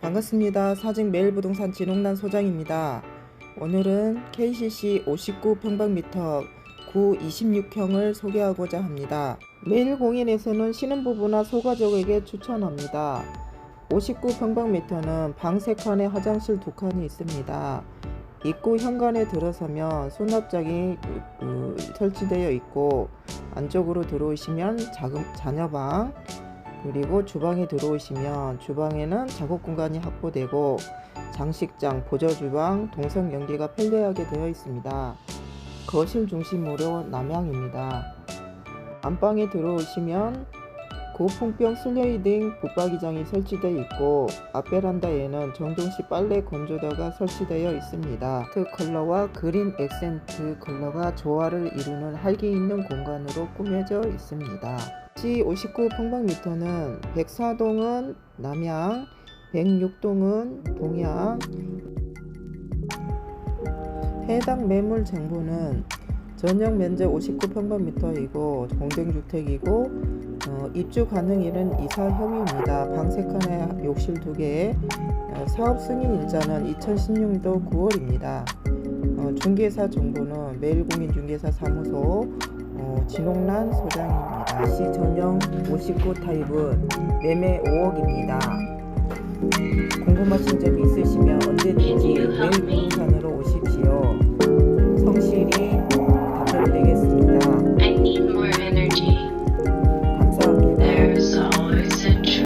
반갑습니다. 사직 매일부동산 진흥란 소장입니다. 오늘은 KCC 59평방미터 9 26형을 소개하고자 합니다. 매일공인에서는 신혼부부나 소가족에게 추천합니다. 59평방미터는 방 3칸에 화장실 2칸이 있습니다. 입구 현관에 들어서면 수납장이 그, 설치되어 있고 안쪽으로 들어오시면 작은 자녀방 그리고 주방에 들어오시면 주방에는 작업 공간이 확보되고 장식장, 보조주방, 동선 연계가 편리하게 되어 있습니다. 거실 중심으로 남향입니다. 안방에 들어오시면 고풍병 슬레이딩 붙박이장이 설치되어 있고 앞베란다에는 정동식 빨래 건조대가 설치되어 있습니다. 트 컬러와 그린 액센트 컬러가 조화를 이루는 활기 있는 공간으로 꾸며져 있습니다. C 59 평방미터는 104동은 남향, 106동은 동향. 해당 매물 정보는 전용 면적 59평방미터이고 공동주택이고 어, 입주 가능일은 이사 협의입니다. 방 3칸에 욕실 2개 어, 사업 승인 일자는 2016년도 9월입니다. 어, 중개사 정보는 매일공인 중개사 사무소 어, 진홍란 소장입니다. 시 전용 59 타입은 매매 5억입니다. 궁금하신 점 있으시면 언제